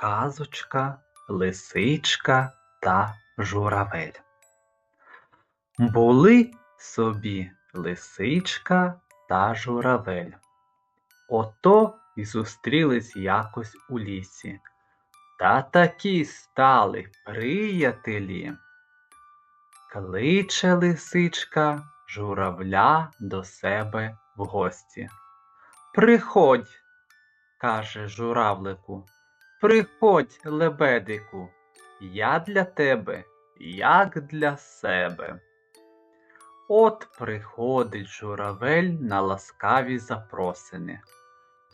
Казочка, лисичка та журавель. Були собі лисичка та журавель. Ото й зустрілись якось у лісі. Та такі стали приятелі. Кличе лисичка журавля до себе в гості. Приходь, каже журавлику, приходь, лебедику, я для тебе, як для себе. От приходить журавель на ласкаві запросини.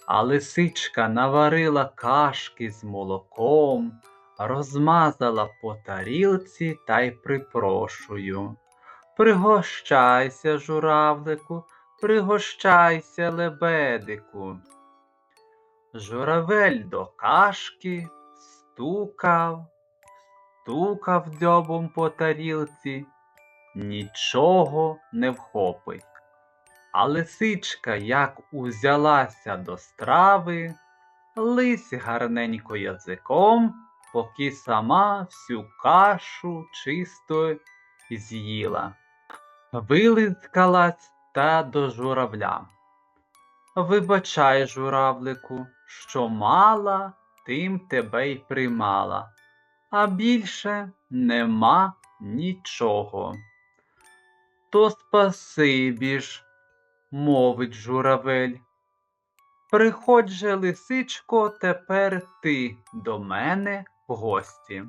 А лисичка наварила кашки з молоком, розмазала по тарілці та й припрошую. Пригощайся, журавлику, пригощайся, лебедику. Журавель до кашки стукав, стукав дзьобом по тарілці, нічого не вхопить. А лисичка, як узялася до страви, лись гарненько язиком, поки сама всю кашу чисто з'їла. Вилискалась та до журавля. Вибачай, журавлику, що мала, тим тебе й примала, а більше нема нічого. То спасибі ж, мовить журавель. Приходь же, лисичко, тепер ти до мене в гості.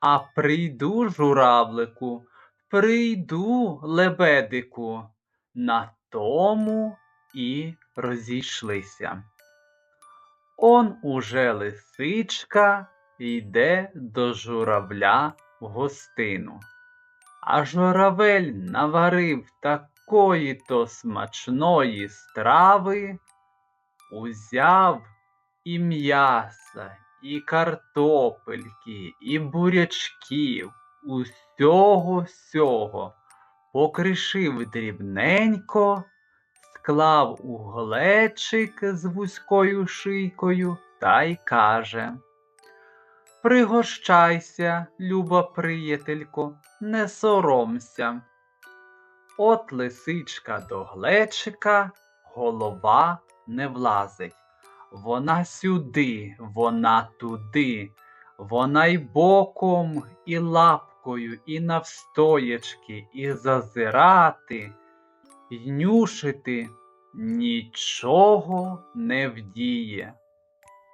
А прийду, журавлику, прийду, лебедику, на тому і розійшлися. Он уже лисичка йде до журавля в гостину. А журавель наварив такої то смачної страви, узяв і м'яса, і картопельки, і бурячків, усього сього, покришив дрібненько, склав у глечик з вузькою шийкою та й каже Пригощайся, люба приятелько, не соромся. От лисичка до глечика, голова не влазить. Вона сюди, вона туди, вона й боком, і лапкою, і навстоячки, і зазирати, й нюшити нічого не вдіє.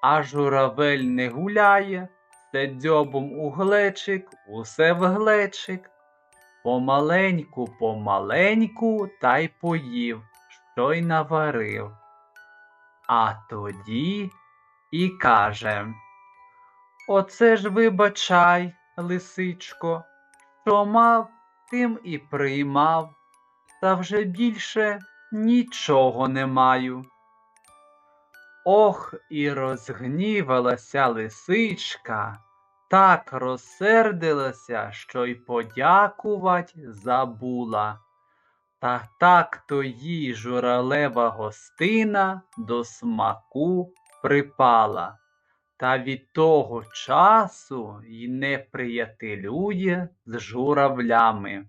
А журавель не гуляє, все дзьобом у глечик, усе в глечик. Помаленьку, помаленьку та й поїв, що й наварив. А тоді і каже Оце ж вибачай, лисичко, що мав, тим і приймав, та вже більше нічого не маю. Ох, і розгнівалася лисичка, так розсердилася, що й подякувать забула. Та так то їй журалева гостина до смаку припала, та від того часу й не приятелює з журавлями.